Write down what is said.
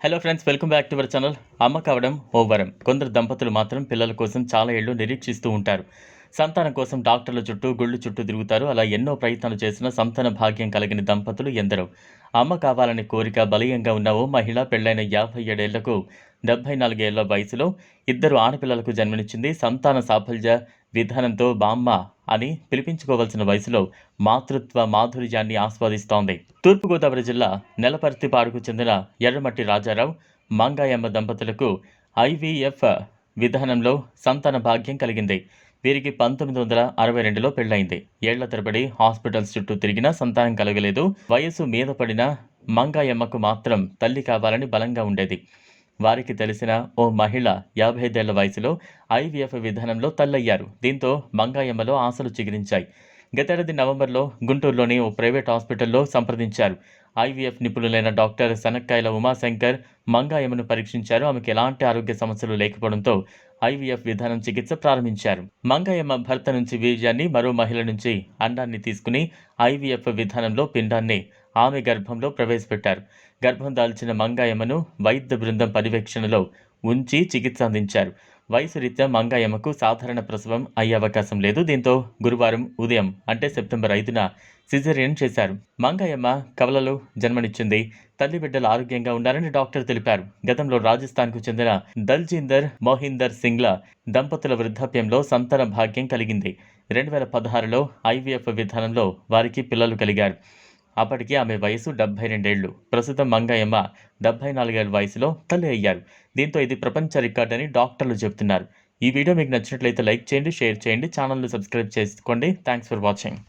Hello friends welcome back to our channel అమ్మ కావడం ఓ వరం కొందరు దంపతులు మాత్రం పిల్లల కోసం చాలా ఏళ్ళు నిరీక్షిస్తూ ఉంటారు. సంతానం కోసం డాక్టర్ల చుట్టూ గుళ్ళు చుట్టూ తిరుగుతారు. అలా ఎన్నో ప్రయత్నాలు చేసిన సంతాన భాగ్యం కలిగిన దంపతులు ఎందరో. అమ్మ కావాలనే కోరిక బలీయంగా ఉన్న ఓ మహిళ పెళ్ళైన యాభై ఏడేళ్ళకు డెబ్బై నాలుగేళ్ళ వయసులో ఇద్దరు ఆడపిల్లలకు జన్మనిచ్చింది సంతాన సాఫల్య విధానంతో బామ్మ అని పిలిపించుకోవాల్సిన వయసులో మాతృత్వ మాధుర్యాన్ని ఆస్వాదిస్తోంది. తూర్పుగోదావరి జిల్లా నెలపర్తిపాడుకు చెందిన ఎర్రమట్టి రాజారావు మంగాయమ్మ దంపతులకు ఐవీఎఫ్ విధానంలో సంతాన భాగ్యం కలిగింది. వీరికి పంతొమ్మిది వందల అరవై రెండులో పెళ్ళైంది ఏళ్ళ తరబడి హాస్పిటల్స్ చుట్టూ తిరిగినా సంతానం కలగలేదు. వయసు మీద పడిన మంగాయమ్మకు మాత్రం తల్లి కావాలని బలంగా ఉండేది. వారికి తెలిసిన ఓ మహిళ యాభై ఐదేళ్ళ వయసులో ఐవీఎఫ్ విధానంలో తల్లయ్యారు. దీంతో మంగాయమ్మలో ఆశలు చిగురించాయి. గతేడాది నవంబర్లో గుంటూరులోని ఓ ప్రైవేట్ హాస్పిటల్లో సంప్రదించారు. ఐవీఎఫ్ నిపుణులైన డాక్టర్ సనక్కాయల ఉమాశంకర్ మంగాయమను పరీక్షించారు. ఆమెకు ఎలాంటి ఆరోగ్య సమస్యలు లేకపోవడంతో ఐవీఎఫ్ విధానం చికిత్స ప్రారంభించారు. మంగాయమ్మ భర్త నుంచి వీర్యాన్ని మరో మహిళ నుంచి అండాన్ని తీసుకుని ఐవీఎఫ్ విధానంలో పిండాన్ని ఆమె గర్భంలో ప్రవేశపెట్టారు. గర్భం దాల్చిన మంగాయమ్మను వైద్య బృందం పర్యవేక్షణలో ఉంచి చికిత్స అందించారు. వయసు రీత్యా మంగాయమ్మకు సాధారణ ప్రసవం అయ్యే అవకాశం లేదు. దీంతో గురువారం ఉదయం అంటే సెప్టెంబర్ ఐదున సిజేరియన్ చేశారు. మంగాయమ్మ కవలలో జన్మనిచ్చింది. తల్లి బిడ్డలు ఆరోగ్యంగా ఉన్నారని డాక్టర్ తెలిపారు. గతంలో రాజస్థాన్కు చెందిన దల్జీందర్ మోహిందర్ సింగ్ల దంపతుల వృద్ధాప్యంలో సంతాన భాగ్యం కలిగింది. రెండు వేల పదహారులో ఐవీఎఫ్ విధానంలో వారికి పిల్లలు కలిగారు. అప్పటికి ఆమె వయసు డెబ్బై రెండేళ్ళు. ప్రస్తుతం మంగయ్యమ్మ డెబ్బై నాలుగేళ్ళ వయసులో తల్లి అయ్యారు. దీంతో ఇది ప్రపంచ రికార్డ్ అని డాక్టర్లు చెబుతున్నారు. ఈ వీడియో మీకు నచ్చినట్లయితే లైక్ చేయండి షేర్ చేయండి ఛానల్ను సబ్స్క్రైబ్ చేసుకోండి. Thanks for watching.